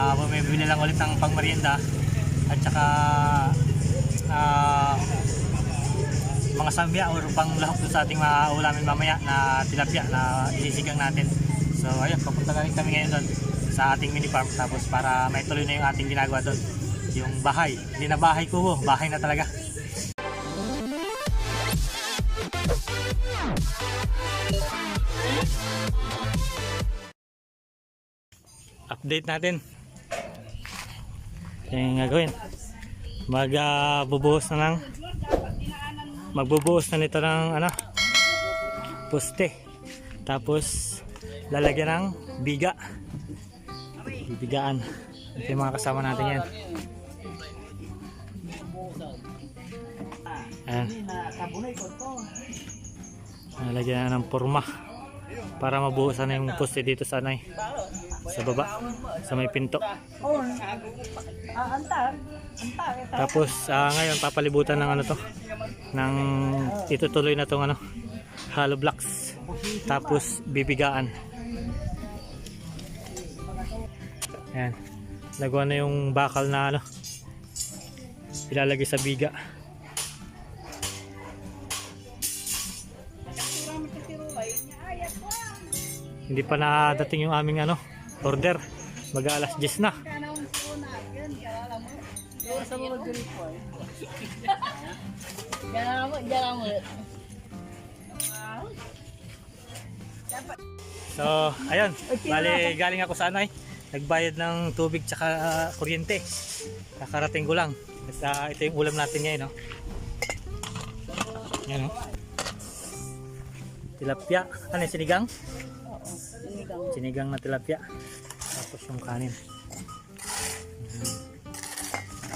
uh, bumibili lang ulit ng pangmerienda at saka ah, mga sambya or pang lahok sa ating mga ulamin mamaya na tilapia na isisigang natin. So ayun, papunta na rin kami ngayon doon sa ating mini farm tapos para may tuloy na yung ating ginagawa doon. Yung bahay. Hindi na bahay kubo, bahay na talaga. Update natin. Yung gagawin. Magbubuhos na ng magbubuhos na nito ng ano poste. Tapos lalagyan ng biga. Bibigaan ito mga kasama natin yan. Ayan. Lalagyan na ng porma para mabuhusan na yung poste dito sa anay sa baba. Sa may pinto. Tapos ah, ngayon papalibutan ng ano to? Ng itutuloy na tong ano hollow blocks. Tapos bibigaan. Ayan. Nagawa na yung bakal na ano ilalagay sa biga. Hindi pa nadating yung aming ano order. Mag alas 10 na. So, ayun. Bali, galing ako sa anay. Nagbayad ng tubig tsaka ah, kuryente. Kakarating ko lang. At ah, ito yung ulam natin ngayon, no? Yan, no? Tilapia. Ano sinigang? Sinigang na tilapia. Tapos yung kanin.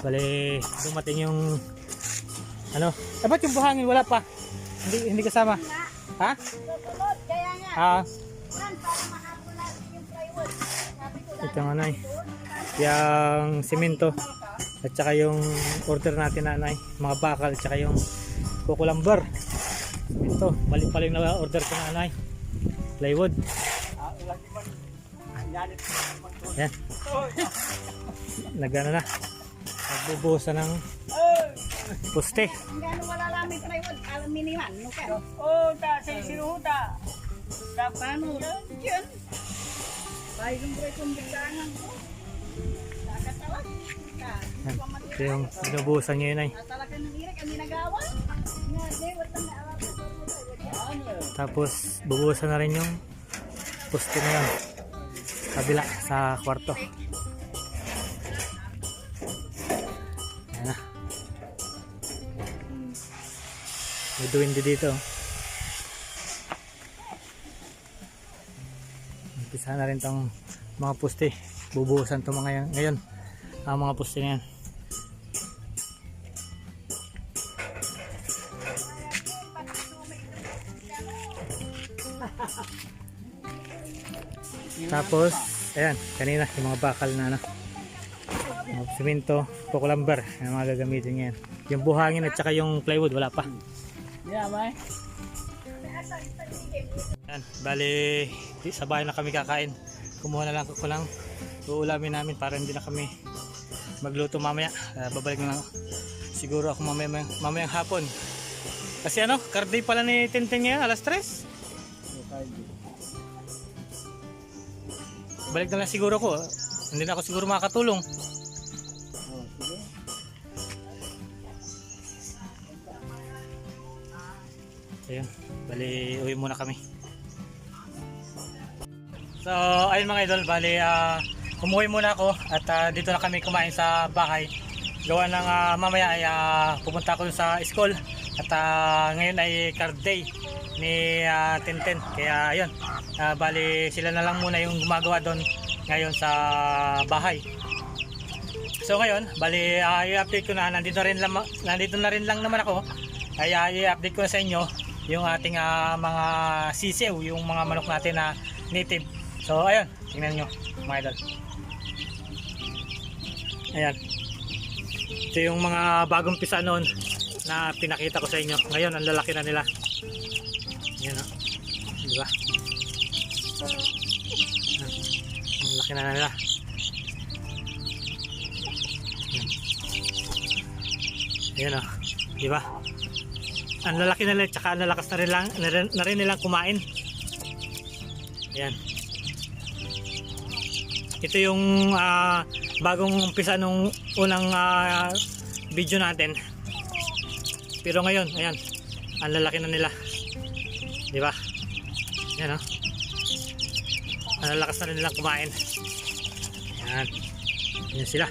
Bali, dumating yung ano? Eh, ba't yung buhangin? Wala pa. Hindi, hindi kasama. Ha? Ah, ko, ito nga na Yung simento at saka yung order natin na anay, mga bakal at saka yung kukulambar. Ito, mali pala yung na-order ko na anay. Plywood. Yan. Nagana na. Nagbubuhusan ng poste. Ang gano'n wala namin plywood, alam miniman. No ka? Oh, ta sa sinuhuta. Paano? Yan. Bahay ng break kong ko. Ito yung binubuhusan niya yun ay. Talaga ng irik, ang ginagawa. Nga, di, wala na alam. Tapos bubuhusan na rin yung poste na yun. Kabila sa kwarto. Ayan na. May duwindi dito. Umpisa na rin tong mga poste. Bubuhusan to mga ngayon. Ang mga poste na yan. Tapos, ayan, kanina yung mga bakal na ano. Mga simento, yung mga gagamitin ngayon. Yung buhangin at saka yung plywood, wala pa. Yeah, may. Ayan, bali, sa bahay na kami kakain. Kumuha na lang ko lang uulamin namin para hindi na kami magluto mamaya. Ah, babalik na lang siguro ako mamaya, mamayang hapon. Kasi ano, card day pala ni Tintin ngayon, alas 3. Balik na lang siguro ko. Hindi na ako siguro makakatulong. Ayun, bali uwi muna kami. So, ayun mga idol, bali ah, umuwi muna ako at ah, dito na kami kumain sa bahay. Gawa ng ah, mamaya ay ah, pupunta ako sa school at ah, ngayon ay card day ni ah, Tintin. Kaya ayun, ah, bali sila na lang muna yung gumagawa doon ngayon sa bahay. So ngayon, bali ah, i-update ko na nandito rin lang nandito na rin lang naman ako. Ay ah, i-update ko na sa inyo yung ating ah, mga sisiw, yung mga manok natin na native. So ayun, tingnan nyo mga idol. Ayan. Ito yung mga bagong pisa noon na pinakita ko sa inyo. Ngayon, ang lalaki na nila. Ayan o. Di Ayan oh. na nila. Ayan o. Diba? Ang lalaki na nila tsaka ang nalakas na rin, lang, na rin, na rin nilang kumain. Ayan. Ito yung uh, bagong umpisa nung unang uh, video natin. Pero ngayon, ayan. Ang lalaki na nila. Di ba? Ayan o. Ang lalakas na rin nilang kumain. Ayan sila.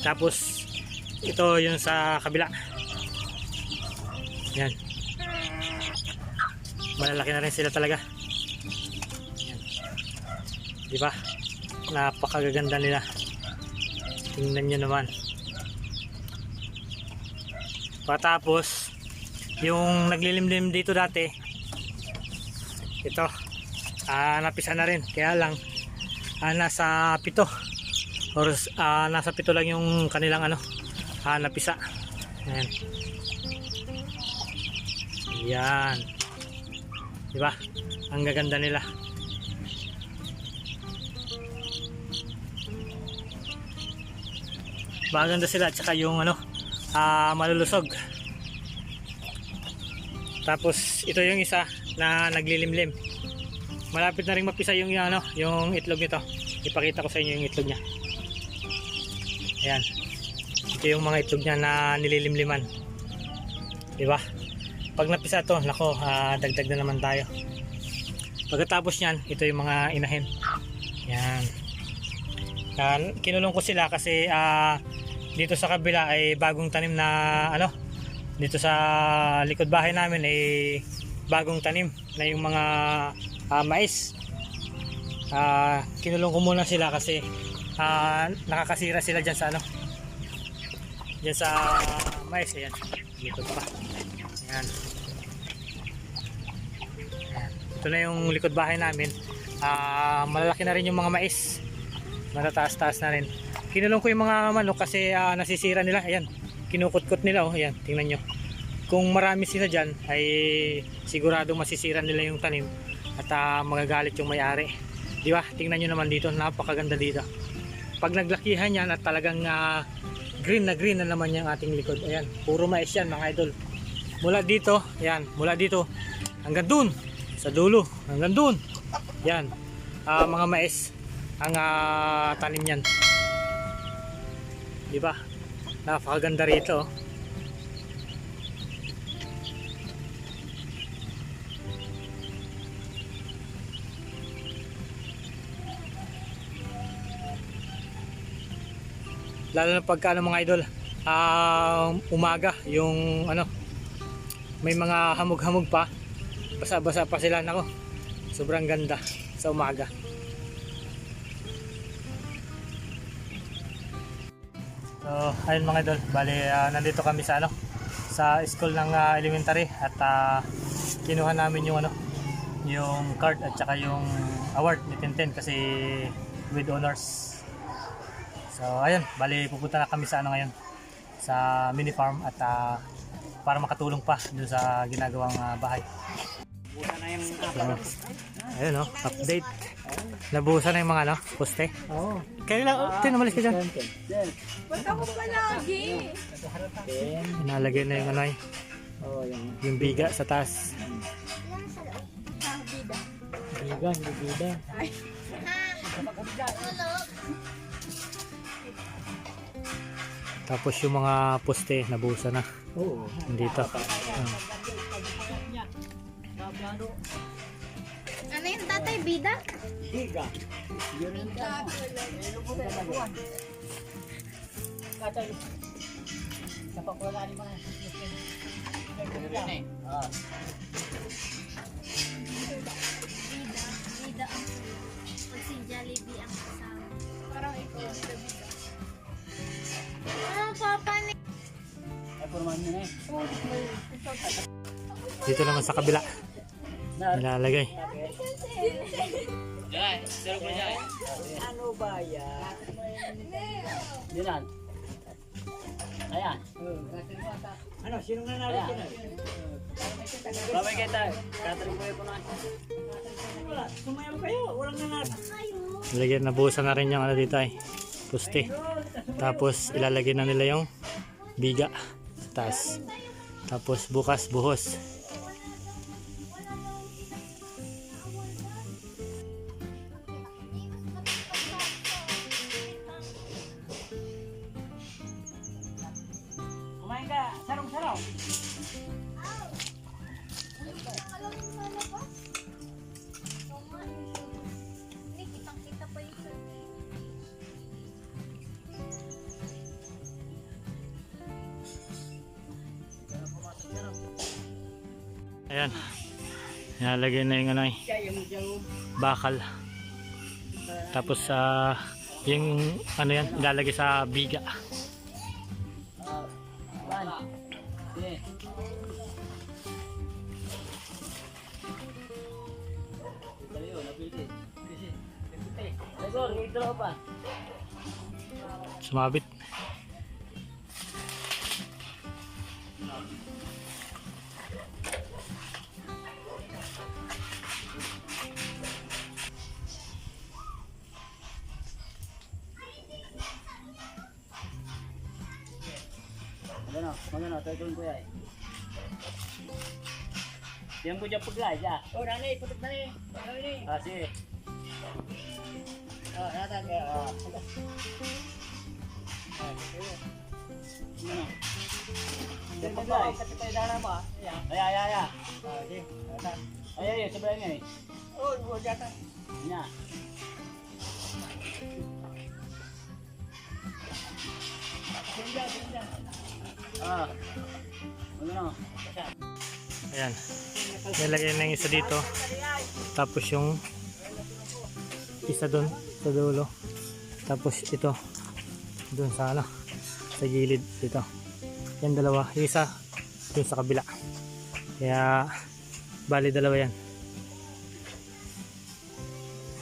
Tapos, ito yung sa kabila. Yan. Malalaki na rin sila talaga. Yan. Di ba? Napakagaganda nila. Tingnan nyo naman. Patapos, yung naglilimlim dito dati, ito, ah napisa na rin. Kaya lang, ah, nasa pito. Or ah, nasa pito lang yung kanilang ano ah, napisa. Ayan. Yan di ba ang gaganda nila. Maganda sila at saka yung ano ah, malulusog. Tapos ito yung isa na naglilimlim malapit na rin mapisa yung ano yung itlog nito. Ipakita ko sa inyo yung itlog niya. Ayan. Ito yung mga itlog niya na nililimliman. Di ba pag napisa to nako ah, dagdag na naman tayo. Pagkatapos niyan ito yung mga inahin. Yan yan kinulong ko sila kasi ah, dito sa kabila ay bagong tanim na ano dito sa likod bahay namin ay bagong tanim na yung mga ah, mais. Ah, kinulong ko muna sila kasi ah, nakakasira sila dyan sa ano dyan sa mais. Ayan. Likod pa. Ayan. Ayan. ito na yung likod bahay namin. Ah, malalaki na rin yung mga mais. Matataas-taas na rin. Kinulong ko yung mga manok kasi ah, nasisira nila. Ayan. Kinukutkot nila oh. Ayan. Tingnan nyo. Kung marami sila dyan ay sigurado masisira nila yung tanim at ah, magagalit yung may-ari. Di ba? Tingnan nyo naman dito napakaganda dito. Pag naglakihan yan at talagang ah, green na green na naman yung ating likod ayan puro mais yan mga idol. Mula dito ayan mula dito hanggang dun sa dulo hanggang dun yan ah, mga mais ang ah, tanim yan. Di ba? Napakaganda rito oh. Lalo na pagka ano mga idol ah, umaga yung ano may mga hamog-hamog pa. Basa-basa pa sila nako. Sobrang ganda sa umaga. So ayun mga idol. Bali ah, nandito kami sa ano sa school ng ah, elementary at ah, kinuha namin yung ano yung card at saka yung award ni Tintin kasi with honors So ayun, bali pupunta na kami sa ano ngayon sa mini farm at ah, para makatulong pa dun sa ginagawang ah, bahay. So, ayun oh, update. Nabuhusan na yung mga ano, poste. Oo. Kaya lang, oh, tin, umalis ka dyan. Ba't ako palagi? Inalagay na yung ano ay, Oo, yung yung biga sa taas. bigan, bibida. Tapos yung mga poste, nabuhusan na. Oo. Dito. Ah. Ano yung tatay bida? Biga. Bida ang pag si Jollibee ang kasama. Parang ikaw bida Dito naman sa kabila, Na, nilalagay. ano ba yan? Dinan. Ayan. Ano, sino nga narin yun? Babay. Katrin mo yung punan. Wala, sumayaw kayo. Walang nanas. Lagyan, nabuhusan na rin yung ano dito ay, poste. Tapos ilalagay na nila yung biga sa taas. Tapos bukas buhos. Ayan. Nalagay na yung ano eh, bakal. Tapos sa yung ano yan, ilalagay sa biga. ah, Tayo ko yan. Diyan ko dyan pagla, dyan. Oh, nani, putok nani. Nani. Ah, sige. Ah, natan ka. Ah, sige. Ah, sige. Ano? Diyan pagla, eh. Kasi tayo dana mo, ah. Ay, ay, ay, ay. Ah, sige. Ay, ay, ay, nga eh. Oh, buwan dyan. Nya. Ah. Magano. Ayan. Nilagay na yung isa dito. Tapos yung isa doon sa dulo. Tapos ito doon sa ano sa gilid dito. Yan dalawa. Isa doon sa kabila. Kaya bali dalawa yan.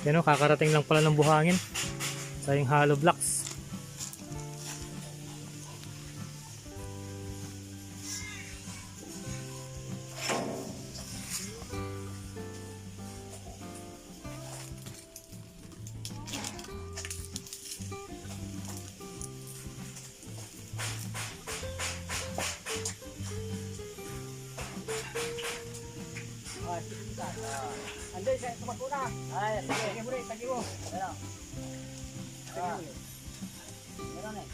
Yan o, kakarating lang pala ng buhangin sa yung hollow blocks. Ande, saya tumakuna. Ay, sige. Tagi mo rin, tagi mo. Ano? Ah. Meron eh.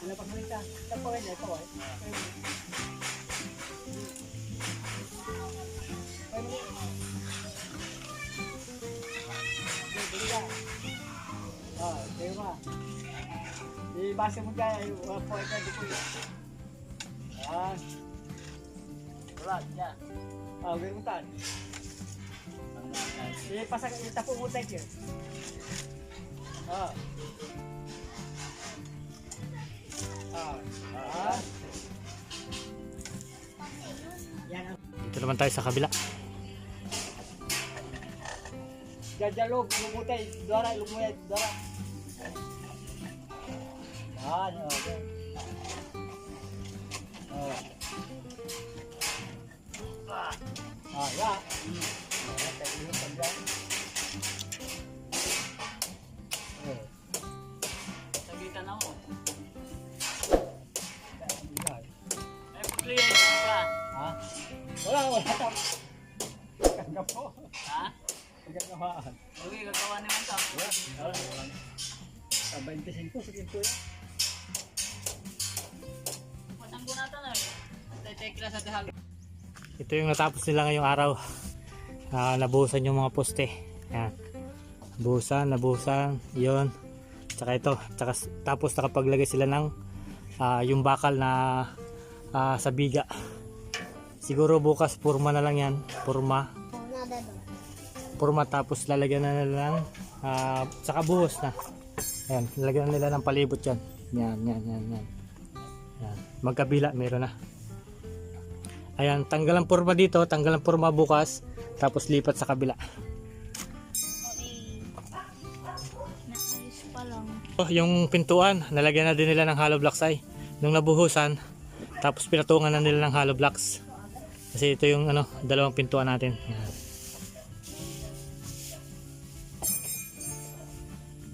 Ano ka? Ito pa rin, ito eh. Ah, kayo ba? Ibasa mo kaya yung uh, po ikaw di Ah. Wala, ya. Ah, gawin mo tan. Eh, pasang itapo mo tayo yun. Ah. Ah. Ah. Ang Dito naman tayo sa kabila. Jajalog, lumutay, dora, lumuyay, dora. Yan, okay. Ah, ya. Ito yung natapos nila ngayong araw. Ah, nabuhusan yung mga poste. Yan. Nabuhusan, nabuhusan. Yun. Tsaka ito. Tsaka, tapos nakapaglagay sila ng ah, yung bakal na ah, sa biga. Siguro bukas purma na lang yan. Purma. Purma tapos lalagyan na nila ng ah, tsaka buhos na. Ayan. Lalagyan nila ng palibot yan. Yan, yan, yan, yan. Yan. Magkabila meron na. Ayan, tanggalan purma dito, tanggalan purma bukas, tapos lipat sa kabila. Oh, yung pintuan, nalagyan na din nila ng hollow blocks ay. Nung nabuhusan, tapos pinatungan na nila ng hollow blocks. Kasi ito yung ano, dalawang pintuan natin.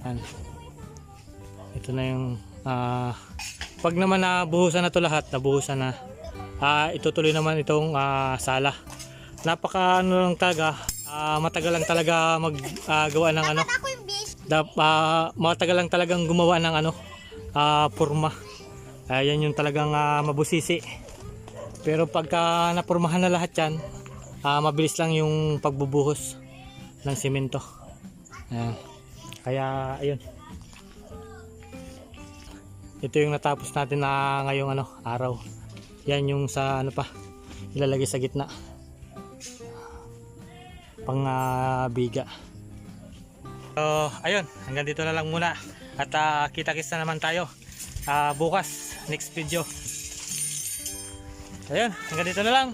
Ayan. Ito na yung ah, pag naman nabuhusan na to lahat, nabuhusan na, ah, itutuloy naman itong ah, sala. Napaka ano lang talaga, ah, matagal lang talaga maggawa ng ano. Dap, ah, matagal lang talagang gumawa ng ano, ah, purma. Ayan yung talagang ah, mabusisi. Pero pagka napurmahan na lahat yan, ah, mabilis lang yung pagbubuhos ng simento. Ayan. Kaya ayun. Ito yung natapos natin na ngayong ano, araw. Yan yung sa ano pa, ilalagay sa gitna. Pang ah, biga. So, ayun, hanggang dito na lang muna. At ah, kita-kits na naman tayo ah, bukas, next video. Ayun, hanggang dito na lang.